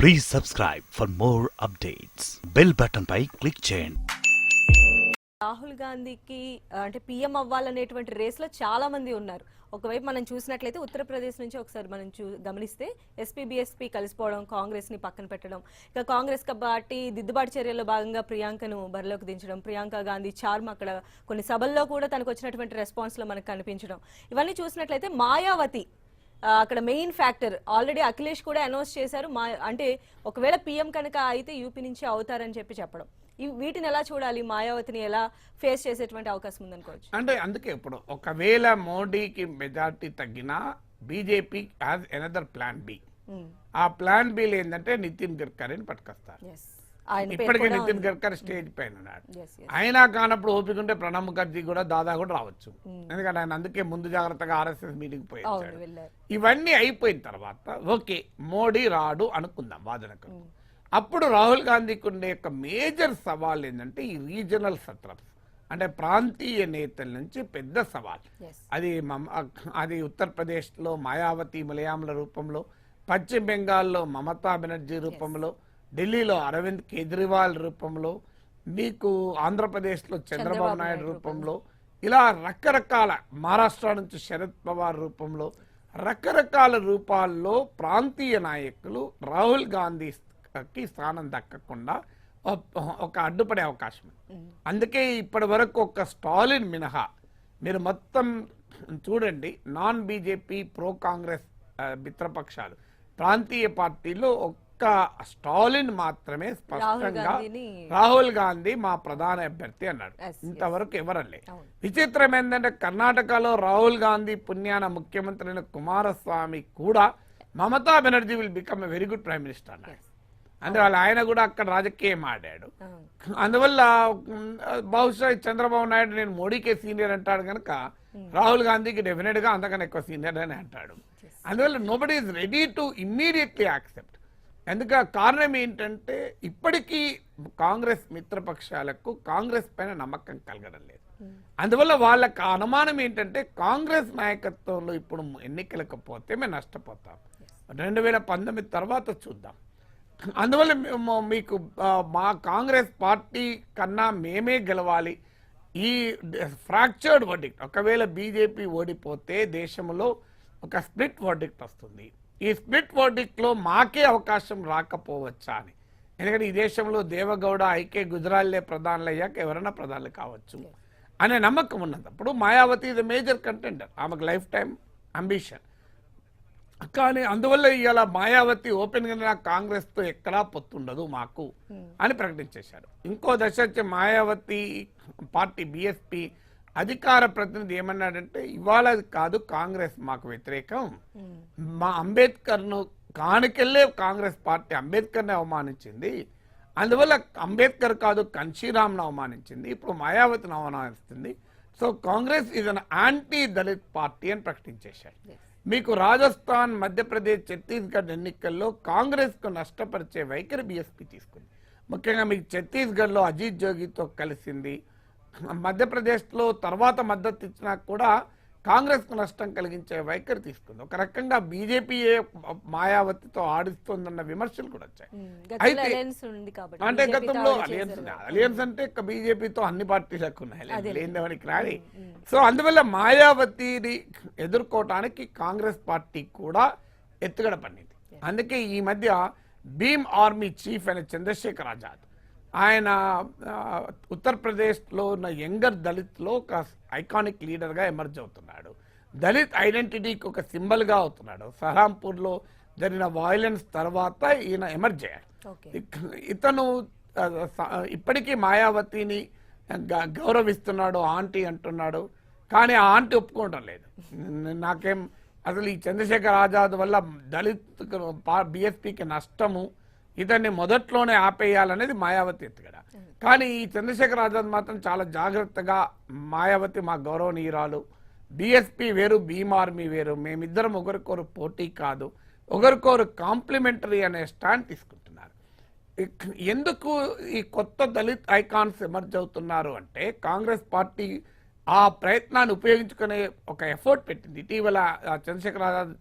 Please subscribe for more updates bell button pi click చేయండి. రాహుల్ గాంధీకి అంటే పీఎం అవ్వాలనేటువంటి రేస్లో చాలా మంది ఉన్నారు. ఒకవైపు మనం చూసినట్లయితే ఉత్తరప్రదేశ్ నుంచి ఒకసారి మనం చూ గమనిస్తే ఎస్పీ బీఎస్పీ కలిసిపోవడం కాంగ్రెస్ని పక్కన పెట్టడం ఇక కాంగ్రెస్ పార్టీ దిద్దుబాటు చర్యల్లో భాగంగా ప్రియాంకను బరిలోకి దించడం ప్రియాంక గాంధీ చార్మ్ అక్కడ కొన్ని సభల్లో కూడా తనకు వచ్చినటువంటి రెస్పాన్స్లో మనకు కనిపించడం. ఇవన్నీ చూసినట్లయితే మాయావతి అక్కడ మెయిన్ ఫ్యాక్టర్ ఆల్రెడీ అఖిలేష్ కూడా అనౌన్స్ చేశారు. మా అంటే ఒకవేళ పీఎం కనుక అయితే యూపీ నుంచి అవుతారని చెప్పి చెప్పడం. వీటిని ఎలా చూడాలి? మాయావతిని ఎలా ఫేస్ చేసేటువంటి అవకాశం ఉందనుకోవచ్చు? అంటే అందుకే ఇప్పుడు ఒకవేళ మోడీకి మెజార్టీ తగ్గినా BJP has another plan B ఆ ప్లాన్ బిలు ఏంటంటే నితిన్ గడ్కరీని పట్టుకొస్తారు. ఇప్పటికే నితిన్. గడ్కరీ స్టేజ్ పైన ఉన్నాడు. అయినా కానప్పుడు ఓపిక ఉంటే ప్రణబ్ ముఖర్జీ కూడా దాదా కూడా రావచ్చు. ఎందుకంటే ఆయన అందుకే ముందు జాగ్రత్తగా ఆర్ఎస్ఎస్ మీటింగ్ పోయి ఇవన్నీ అయిపోయిన తర్వాత ఓకే మోడీ రాడు అనుకుందాం వాదనకు. అప్పుడు రాహుల్ గాంధీకి ఉండే యొక్క మేజర్ సవాల్ ఏంటంటే ఈ రీజనల్ సత్రప్స్ అంటే ప్రాంతీయ నేతల నుంచి పెద్ద సవాల్. అది అది ఉత్తరప్రదేశ్లో మాయావతి మలయాళ రూపంలో పశ్చిమ బెంగాల్లో మమతా బెనర్జీ రూపంలో ఢిల్లీలో అరవింద్ కేజ్రీవాల్ రూపంలో మీకు ఆంధ్రప్రదేశ్లో చంద్రబాబు నాయుడు రూపంలో ఇలా రకరకాల మహారాష్ట్ర నుంచి శరద్ పవార్ రూపంలో రకరకాల రూపాల్లో ప్రాంతీయ నాయకులు రాహుల్ గాంధీకి స్థానం దక్కకుండా ఒక- అడ్డుపడే అవకాశం అందుకే ఇప్పటి వరకు ఒక స్టాలిన్ మినహా మీరు మొత్తం చూడండి నాన్ బీజేపీ ప్రో కాంగ్రెస్ మిత్రపక్షాలు ప్రాంతీయ పార్టీలో ఒక్క స్టాలిన్ మాత్రమే స్పష్టంగా రాహుల్ గాంధీ మా ప్రధాన అభ్యర్థి అన్నాడు. ఇంతవరకు ఎవరల్లే. విచిత్రం ఏంటంటే కర్ణాటకలో రాహుల్ గాంధీ పుణ్యాన ముఖ్యమంత్రి అయిన కుమారస్వామి కూడా Mamata Banerjee will become a very good prime minister అన్నాడు. అంటే వాళ్ళ ఆయన కూడా అక్కడ రాజకీయం ఆడాడు. అందువల్ల బహుశా చంద్రబాబు నాయుడు నేను మోడీకే సీనియర్ అంటాడు కనుక రాహుల్ గాంధీకి డెఫినెట్గా అంతకన్నా ఎక్కువ సీనియర్ అని అంటాడు. అందువల్ల nobody is ready to immediately accept ఎందుక కారణం ఏంటంటే ఇప్పటికీ కాంగ్రెస్ మిత్రపక్షాలకు కాంగ్రెస్ పైన నమ్మకం కలగడం లేదు. అందువల్ల వాళ్ళకి అనుమానం ఏంటంటే కాంగ్రెస్ నాయకత్వంలో ఇప్పుడు ఎన్నికలకు పోతే మేము నష్టపోతాం. రెండు వేల పంతొమ్మిది తర్వాత చూద్దాం. అందువల్ల మేము మీకు మా కాంగ్రెస్ పార్టీ కన్నా మేమే గెలవాలి. ఈ ఫ్రాక్చర్డ్ వర్డిక్ట్ ఒకవేళ బీజేపీ ఓడిపోతే దేశంలో ఒక స్ప్లిట్ వర్డిక్ట్ వస్తుంది. ఈ స్ప్లిట్ వర్డిక్ట్లో మాకే అవకాశం రాకపోవచ్చా అని. ఎందుకంటే ఈ దేశంలో దేవగౌడ ఐకే గుజరాల్లే ప్రధానులు అయ్యాక ఎవరైనా ప్రధానులు కావచ్చు అనే నమ్మకం ఉన్నప్పుడు మాయావతి ఇది మేజర్ కంటెండర్ ఆమెకు లైఫ్ టైం అంబిషన్ కానీ అందువల్ల ఇవాళ మాయావతి ఓపెన్గా కాంగ్రెస్తో ఎక్కడా పొత్తుండదు మాకు అని ప్రకటించేశారు. ఇంకో దశ వచ్చి మాయావతి పార్టీ బిఎస్పి అధికార ప్రతినిధి ఏమన్నాడంటే ఇవాళ అది కాదు కాంగ్రెస్ మాకు వ్యతిరేకం. మా అంబేద్కర్ను కానికెళ్ళే కాంగ్రెస్ పార్టీ అంబేద్కర్ని అవమానించింది. అందువల్ల అంబేద్కర్ కాదు కన్షీరామ్ను అవమానించింది. ఇప్పుడు మాయావతిని అవమానిస్తుంది. సో కాంగ్రెస్ ఇది యాంటీ దళిత్ పార్టీ అని ప్రకటించేశారు మీకు రాజస్థాన్ మధ్యప్రదేశ్ ఛత్తీస్గఢ్ ఎన్నికల్లో కాంగ్రెస్కు నష్టపరిచే వైఖరి బీఎస్పీ తీసుకుంది. ముఖ్యంగా మీకు ఛత్తీస్గఢ్లో అజిత్ జోగితో కలిసింది. మధ్యప్రదేశ్లో తర్వాత మద్దతు ఇచ్చినా కూడా కాంగ్రెస్కు నష్టం కలిగించే వైఖరి తీసుకుంది. ఒక రకంగా బీజేపీ మాయావతితో ఆడిస్తోందన్న విమర్శలు కూడా వచ్చాయి. అయితే- అంటే గతంలో అలియన్స్. అలియన్స్ అంటే బీజేపీతో అన్ని పార్టీలకు ఉన్నాయి. అదే. లేనిదవనికి రాని. సో అందువల్ల మాయావతిని ఎదుర్కోవటానికి కాంగ్రెస్ పార్టీ కూడా ఎత్తుగడ పడింది. అందుకే ఈ మధ్య భీమ్ ఆర్మీ చీఫ్ అయిన చంద్రశేఖర్ ఆజాద్ ఆయన ఉత్తరప్రదేశ్లో ఉన్న యంగర్ దళిత్లో ఒక ఐకానిక్ లీడర్గా ఎమర్జ్ అవుతున్నాడు. దళిత్ ఐడెంటిటీకి ఒక సింబల్గా అవుతున్నాడు. సహరాంపూర్లో జరిగిన వాయిలెన్స్ తర్వాత ఈయన ఎమర్జ్ అయ్యాడు. ఇతను ఇప్పటికీ మాయావతిని గౌరవిస్తున్నాడు ఆంటీ అంటున్నాడు. కానీ ఆ ఆంటీ ఒప్పుకోవడం లేదు. నాకేం అసలు ఈ చంద్రశేఖర్ ఆజాద్ వల్ల దళిత్ బిఎస్పికి నష్టము ఇతన్ని మొదట్లోనే ఆపేయాలనేది మాయావతి ఎత్తుగడ కానీ ఈ చంద్రశేఖర్ ఆజాద్ మాత్రం చాలా జాగ్రత్తగా మాయావతి మా గౌరవనీయురాలు. బీఎస్పీ వేరు భీమ్ ఆర్మీ వేరు. మేమిద్దరం ఒకరికొరు పోటీ కాదు. ఒకరికొరు కాంప్లిమెంటరీ అనే స్టాండ్ తీసుకుంటున్నారు. ఎందుకు ఈ కొత్త దళిత్ ఐకాన్స్ ఎమర్జ్ అవుతున్నారు అంటే కాంగ్రెస్ పార్టీ ఆ ప్రయత్నాన్ని ఉపయోగించుకునే ఒక ఎఫర్ట్ పెట్టింది. ఇటీవల చంద్రశేఖర్ ఆజాద్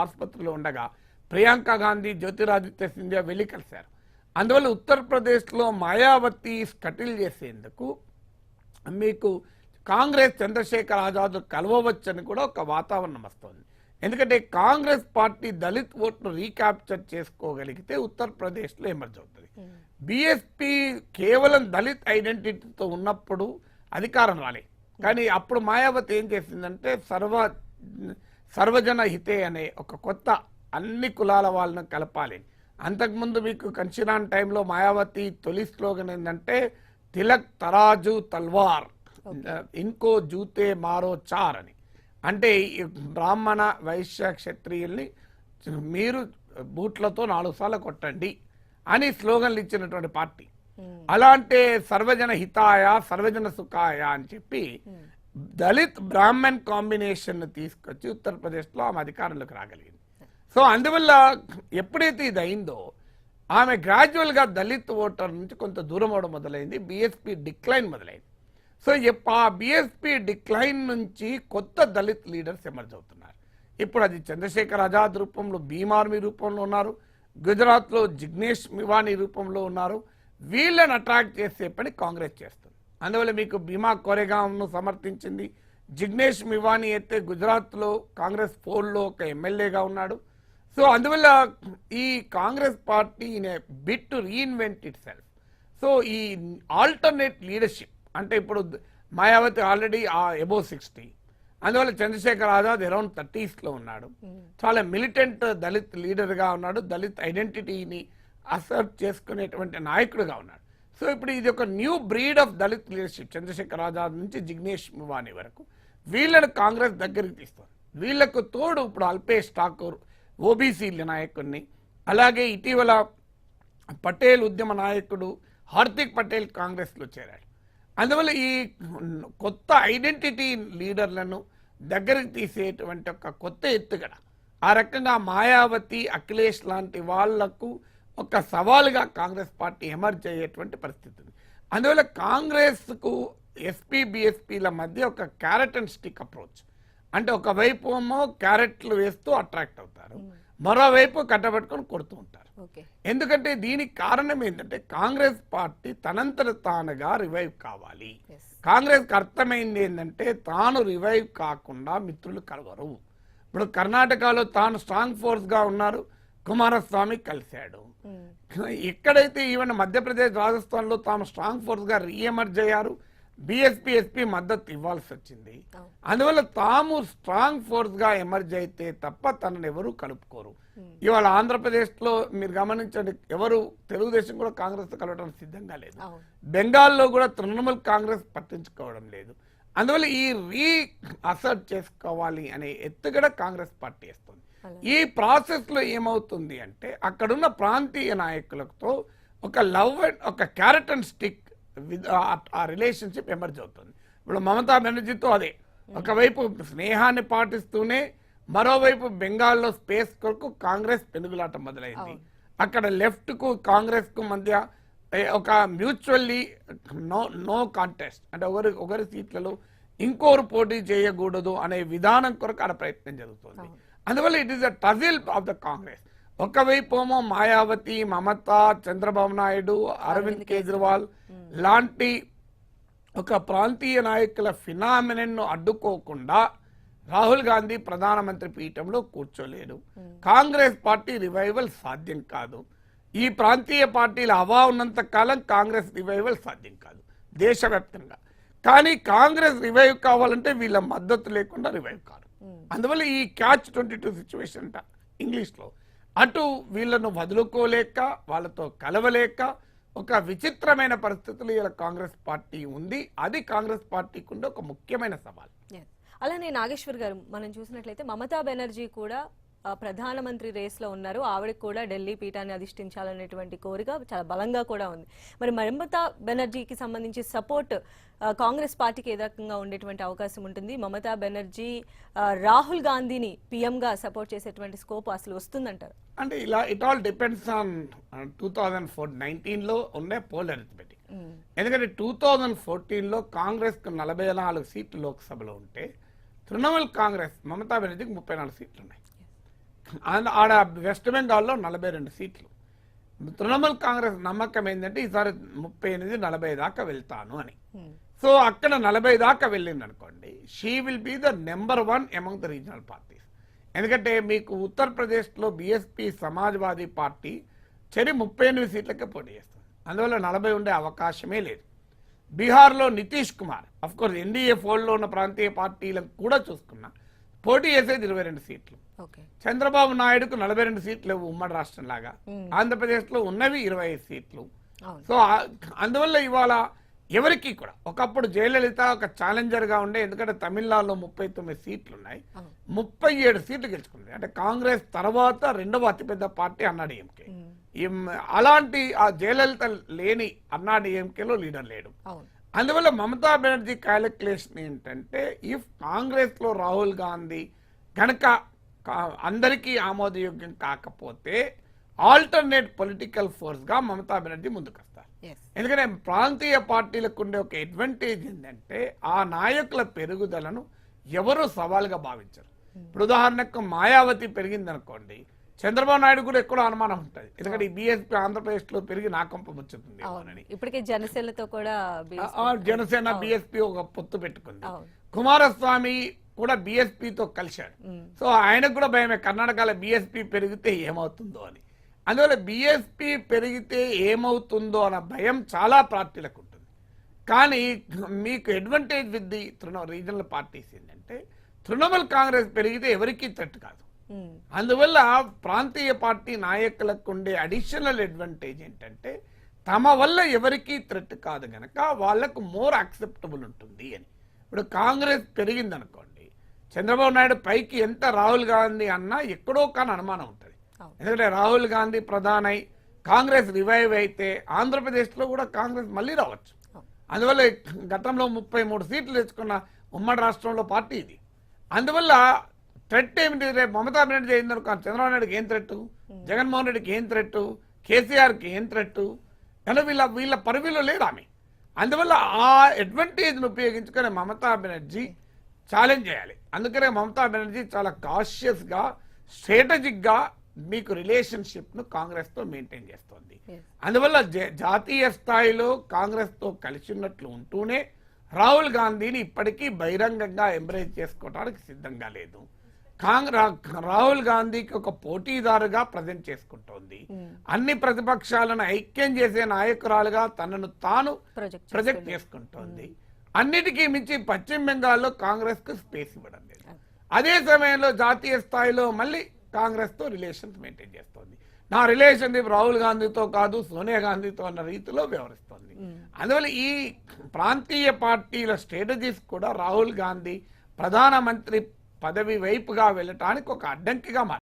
ఆసుపత్రిలో ఉండగా ప్రియాంక గాంధీ జ్యోతిరాదిత్య సింధియా వెళ్ళి కలిశారు. అందువల్ల ఉత్తరప్రదేశ్లో మాయావతి స్కటిల్ చేసేందుకు మీకు కాంగ్రెస్ చంద్రశేఖర్ ఆజాద్ కలవవచ్చని కూడా ఒక వాతావరణం వస్తుంది. ఎందుకంటే కాంగ్రెస్ పార్టీ దళిత్ ఓట్ను రీక్యాప్చర్ చేసుకోగలిగితే ఉత్తరప్రదేశ్లో ఎమర్జ్ అవుతుంది. బీఎస్పీ కేవలం దళిత్ ఐడెంటిటీతో ఉన్నప్పుడు అధికారం రాలే. కానీ అప్పుడు మాయావతి ఏం చేసిందంటే సర్వ సర్వజన హితే అనే ఒక కొత్త అన్ని కులాల వాళ్ళను కలపాలి. అంతకుముందు మీకు కన్షిరాన్ టైంలో మాయావతి తొలి స్లోగన్ ఏంటంటే తిలక్ తరాజు తల్వార్ ఇంకో జూతే మారో చార్ అని. అంటే బ్రాహ్మణ వైశ్య క్షత్రియుల్ని మీరు బూట్లతో నాలుగు సార్లు కొట్టండి అని స్లోగన్లు ఇచ్చినటువంటి పార్టీ. అలాంటి సర్వజన హితాయ సర్వజన సుఖాయ అని చెప్పి దళిత్ బ్రాహ్మణ్ కాంబినేషన్ తీసుకొచ్చి ఉత్తరప్రదేశ్లో ఆమె అధికారంలోకి రాగలిగింది. సో అందువల్ల ఎప్పుడైతే ఇది అయిందో ఆమె గ్రాడ్యువల్గా దళిత్ ఓటర్ నుంచి కొంత దూరం అవడం మొదలైంది బీఎస్పీ డిక్లైన్ మొదలైంది. సో ఆ బీఎస్పీ డిక్లైన్ నుంచి కొత్త దళిత్ లీడర్స్ ఎమర్జ్ అవుతున్నారు. ఇప్పుడు అది చంద్రశేఖర్ ఆజాద్ రూపంలో భీమార్మీ రూపంలో ఉన్నారు గుజరాత్లో జిగ్నేష్ మివానీ రూపంలో ఉన్నారు. వీళ్ళని అట్రాక్ట్ చేసే పని కాంగ్రెస్ చేస్తుంది. అందువల్ల మీకు భీమా కోరేగాంను సమర్థించింది. జిగ్నేష్ మివానీ అయితే గుజరాత్లో కాంగ్రెస్ పోల్లో ఒక ఎమ్మెల్యేగా ఉన్నాడు. సో అందువల్ల ఈ Congress party in a bit to reinvent itself so ఈ ఆల్టర్నేట్ లీడర్షిప్ అంటే ఇప్పుడు మాయావతి ఆల్రెడీ ఎబో సిక్స్టీ అందువల్ల చంద్రశేఖర్ ఆజాద్ అరౌండ్ థర్టీస్లో ఉన్నాడు. చాలా మిలిటెంట్ దళిత్ లీడర్గా ఉన్నాడు దళిత్ ఐడెంటిటీని అసర్ట్ చేసుకునేటువంటి నాయకుడిగా ఉన్నాడు. సో ఇప్పుడు ఇది ఒక new breed of Dalit leadership Chandrashekhar Azad నుంచి జిగ్నేష్ మివానీ వరకు. వీళ్ళని కాంగ్రెస్ దగ్గరికి తీస్తుంది వీళ్ళకు తోడు ఇప్పుడు అల్పేష్ ఠాకూర్ ఓబీసీ నాయకుడిని అలాగే ఇటీవల పటేల్ ఉద్యమ నాయకుడు హార్దిక్ పటేల్ కాంగ్రెస్లో చేరాడు. అందువల్ల ఈ కొత్త ఐడెంటిటీ లీడర్లను దగ్గరికి తీసేటువంటి ఒక కొత్త ఎత్తుగడ. ఆ రకంగా మాయావతి అఖిలేష్ లాంటి వాళ్ళకు ఒక సవాలుగా కాంగ్రెస్ పార్టీ ఎమర్జ్ అయ్యేటువంటి పరిస్థితి ఉంది. అందువల్ల కాంగ్రెస్కు ఎస్పీ బిఎస్పీల మధ్య ఒక క్యారెట్ అండ్ స్టిక్ అప్రోచ్. అంటే ఒకవైపు ఏమో క్యారెట్లు వేస్తూ అట్రాక్ట్ అవుతారు. మరోవైపు కట్టబెట్టుకొని కొడుతూ ఉంటారు. ఎందుకంటే దీనికి కారణం ఏంటంటే కాంగ్రెస్ పార్టీ తనంతట తానుగా రివైవ్ కావాలి. కాంగ్రెస్కి అర్థమైంది ఏంటంటే తాను రివైవ్ కాకుండా మిత్రులు కలవరు. ఇప్పుడు కర్ణాటకలో తాను స్ట్రాంగ్ ఫోర్స్గా ఉన్నారు కుమారస్వామి కలిశాడు. ఎక్కడైతే ఈవెన్ మధ్యప్రదేశ్ రాజస్థాన్లో తాము స్ట్రాంగ్ ఫోర్స్గా రీఎమర్జ్ అయ్యారు బీఎస్పీ ఎస్పీ మద్దతు ఇవ్వాల్సి వచ్చింది. అందువల్ల తాము స్ట్రాంగ్ ఫోర్స్గా ఎమర్జ్ అయితే తప్ప తనను ఎవరు కలుపుకోరు. ఇవాళ ఆంధ్రప్రదేశ్లో మీరు గమనించండి ఎవరు తెలుగుదేశం కూడా కాంగ్రెస్ కలవడానికి సిద్ధంగా లేదు. బెంగాల్లో కూడా తృణమూల్ కాంగ్రెస్ పట్టించుకోవడం లేదు. అందువల్ల ఈ రీ అసర్ట్ చేసుకోవాలి అనే ఎత్తుగడ కాంగ్రెస్ పార్టీ వేస్తుంది. ఈ ప్రాసెస్లో ఏమవుతుంది అంటే అక్కడున్న ప్రాంతీయ నాయకులతో ఒక లవ్ అండ్ ఒక క్యారెట్ అండ్ స్టిక్ ఆ రిలేషన్షిప్ ఎమర్జ్ అవుతుంది. ఇప్పుడు మమతా బెనర్జీతో అదే. ఒకవైపు స్నేహాన్ని పాటిస్తూనే మరోవైపు బెంగాల్లో స్పేస్ కొరకు కాంగ్రెస్ పెనుగులాట మొదలైంది. అక్కడ లెఫ్ట్కు కాంగ్రెస్కు మధ్య ఒక మ్యూచువల్లీ నో నో కాంటెస్ట్. అంటే ఒకరి ఒకరి సీట్లలో ఇంకోరు పోటీ చేయకూడదు అనే విధానం కొరకు ఆడ ప్రయత్నం జరుగుతుంది. అందువల్ల it is a puzzle of the Congress ఒకవైపు ఏమో మాయావతి మమత చంద్రబాబు నాయుడు అరవింద్ కేజ్రీవాల్. లాంటి ఒక ప్రాంతీయ నాయకుల ఫినామినన్ను అడ్డుకోకుండా రాహుల్ గాంధీ ప్రధానమంత్రి పీఠంలో కూర్చోలేడు. కాంగ్రెస్ పార్టీ రివైవల్ సాధ్యం కాదు. ఈ ప్రాంతీయ పార్టీల హవా ఉన్నంత కాలం కాంగ్రెస్ రివైవల్ సాధ్యం కాదు దేశవ్యాప్తంగా. కానీ కాంగ్రెస్ రివైవ్ కావాలంటే వీళ్ళ మద్దతు లేకుండా రివైవ్ కాదు అందువల్ల ఈ క్యాచ్ ట్వంటీ టూ సిచ్యువేషన్ అంట ఇంగ్లీష్లో. అటు వీళ్ళను వదులుకోలేక వాళ్ళతో కలవలేక ఒక విచిత్రమైన పరిస్థితులు ఇలా కాంగ్రెస్ పార్టీ ఉంది. అది కాంగ్రెస్ పార్టీకి ఉండే ఒక ముఖ్యమైన సవాల్. అలానే నాగేశ్వర్ గారు మనం చూసినట్లయితే మమతా బెనర్జీ కూడా ప్రధానమంత్రి రేస్లో ఉన్నారు. ఆవిడకి కూడా ఢిల్లీ పీఠాన్ని అధిష్ఠించాలనేటువంటి కోరిక చాలా బలంగా కూడా ఉంది. మరి మమతా బెనర్జీకి సంబంధించి సపోర్ట్ కాంగ్రెస్ పార్టీకి ఏ రకంగా ఉండేటువంటి అవకాశం ఉంటుంది? మమతా బెనర్జీ రాహుల్ గాంధీని PM గా సపోర్ట్ చేసేటువంటి స్కోప్ అసలు వస్తుందంటారు? అంటే ఇలా it all depends on two thousand four నైన్టీన్లో ఉండే పోల్ అరిథమెటిక్. ఎందుకంటే టూ థౌజండ్ ఫోర్టీన్లో కాంగ్రెస్కు నలభై నాలుగు సీట్లు లోక్సభలో ఉంటే తృణమూల్ కాంగ్రెస్ మమతా బెనర్జీకి ముప్పై నాలుగు సీట్లు ఉన్నాయి ఆడ వెస్ట్ బెంగాల్లో నలభై రెండు సీట్లు. తృణమూల్ కాంగ్రెస్ నమ్మకం ఏంటంటే ఈసారి ముప్పై ఎనిమిది నలభై దాకా వెళ్తాను అని. ఉమ్, సో అక్కడ నలభై దాకా వెళ్ళింది అనుకోండి she will be the number one among the regional parties ఎందుకంటే మీకు ఉత్తరప్రదేశ్లో బీఎస్పీ సమాజ్వాదీ పార్టీ చెరి ముప్పై ఎనిమిది సీట్లకే పోటీ చేస్తుంది. అందువల్ల నలభై ఉండే అవకాశమే లేదు. బీహార్లో Nitish Kumar of course NDA ఫోల్డ్లో ఉన్న ప్రాంతీయ పార్టీలకు కూడా చూసుకున్నా పోటీ చేసేది ఇరవై రెండు సీట్లు. చంద్రబాబు నాయుడుకు నలభై రెండు సీట్లు ఉమ్మడి రాష్ట్రం లాగా. ఆంధ్రప్రదేశ్లో ఉన్నవి ఇరవై ఐదు సీట్లు. సో అందువల్ల ఇవాళ ఎవరికి కూడా ఒకప్పుడు జయలలిత ఒక ఛాలెంజర్గా ఉండే ఎందుకంటే తమిళనాడులో ముప్పై తొమ్మిది సీట్లు ఉన్నాయి ముప్పై ఏడు సీట్లు గెలుచుకుంది అంటే కాంగ్రెస్ తర్వాత రెండవ అతిపెద్ద పార్టీ అన్నాడీఎంకే ఉమ్, అలాంటి ఆ జయలలిత లేని అన్నాడీఎంకేలో లీడర్ లేడు. అందువల్ల మమతా బెనర్జీ క్యాలిక్యులేషన్ ఏంటంటే ఇఫ్ కాంగ్రెస్లో రాహుల్ గాంధీ కనుక అందరికీ ఆమోదయోగ్యం కాకపోతే ఆల్టర్నేట్ పొలిటికల్ ఫోర్స్గా మమతా బెనర్జీ ముందుకు వస్తారు ఎస్ ఎందుకంటే ప్రాంతీయ పార్టీలకు ఉండే ఒక అడ్వాంటేజ్ ఏంటంటే ఆ నాయకుల పెరుగుదలను ఎవరు సవాల్గా భావించరు. ఇప్పుడు ఉదాహరణకు మాయావతి పెరిగింది అనుకోండి చంద్రబాబు నాయుడు కూడా ఎక్కడో అనుమానం ఉంటుంది. ఎందుకంటే ఈ బీఎస్పీ ఆంధ్రప్రదేశ్లో పెరిగి నా కొంప ముచ్చుతుంది అవును. ఇప్పటికే జనసేనతో కూడా జనసేన బీఎస్పీ ఒక పొత్తు పెట్టుకుంది. కుమారస్వామి కూడా BSP తో కలిశాడు సో ఆయనకు కూడా భయమే కర్ణాటకలో బీఎస్పీ పెరిగితే ఏమవుతుందో అని. అందువల్ల బీఎస్పీ పెరిగితే ఏమవుతుందో అన్న భయం చాలా పార్టీలకు ఉంటుంది. కానీ మీకు అడ్వాంటేజ్ విత్ ది తృణ రీజనల్ పార్టీస్ ఏంటంటే తృణమూల్ కాంగ్రెస్ పెరిగితే ఎవరికీ థ్రెట్ కాదు. అందువల్ల ప్రాంతీయ పార్టీ నాయకులకు ఉండే అడిషనల్ అడ్వాంటేజ్ ఏంటంటే తమ వల్ల ఎవరికీ థ్రెట్ కాదు గనక వాళ్ళకు మోర్ యాక్సెప్టబుల్ ఉంటుంది అని. ఇప్పుడు కాంగ్రెస్ పెరిగింది అనుకోండి చంద్రబాబు నాయుడు పైకి ఎంత రాహుల్ గాంధీ అన్నా ఎక్కడో కానీ అనుమానం ఉంటుంది. ఎందుకంటే రాహుల్ గాంధీ ప్రధానై కాంగ్రెస్ రివైవ్ అయితే ఆంధ్రప్రదేశ్లో కూడా కాంగ్రెస్ మళ్ళీ రావచ్చు. అందువల్ల గతంలో ముప్పై మూడు సీట్లు తెచ్చుకున్న ఉమ్మడి రాష్ట్రంలో పార్టీ ఇది. అందువల్ల థ్రెట్ ఏమిటి? రేపు మమతా బెనర్జీ అయిందనుకో చంద్రబాబు నాయుడుకి ఏం థ్రెట్ జగన్మోహన్ రెడ్డికి ఏం థ్రెట్ కేసీఆర్కి ఏం థ్రెట్ కానీ వీళ్ళ వీళ్ళ పరివిలో లేదు ఆమె. అందువల్ల ఆ అడ్వాంటేజ్ను ఉపయోగించుకొని మమతా బెనర్జీ ఛాలెంజ్ చేయాలి. అందుకనే మమతా బెనర్జీ చాలా కాషియస్గా స్ట్రాటజిక్గా మీకు రిలేషన్షిప్ను కాంగ్రెస్తో మెయింటైన్ చేస్తోంది. అందువల్ల జాతీయ స్థాయిలో కాంగ్రెస్తో కలిసి ఉన్నట్లు ఉంటూనే రాహుల్ గాంధీని ఇప్పటికీ బహిరంగంగా ఎంబ్రేజ్ చేసుకోవడానికి సిద్ధంగా లేదు. రాహుల్ గాంధీకి ఒక పోటీదారుగా ప్రజెంట్ చేసుకుంటోంది. అన్ని ప్రతిపక్షాలను ఐక్యం చేసే నాయకురాలుగా తనను తాను ప్రాజెక్ట్ చేసుకుంటోంది. అన్నిటికీ మించి పశ్చిమ బెంగాల్లో కాంగ్రెస్కు స్పేస్ ఇవ్వడం లేదు. అదే. సమయంలో జాతీయ స్థాయిలో మళ్ళీ కాంగ్రెస్తో రిలేషన్స్ మెయింటైన్ చేస్తోంది. నా రిలేషన్షిప్ రాహుల్ గాంధీతో కాదు సోనియా గాంధీతో అన్న రీతిలో వ్యవహరిస్తోంది. అందువల్ల ఈ ప్రాంతీయ పార్టీల స్ట్రాటజీస్ కూడా రాహుల్ గాంధీ ప్రధానమంత్రి పదవి వైపుగా వెళ్ళటానికి ఒక అడ్డంకిగా మారింది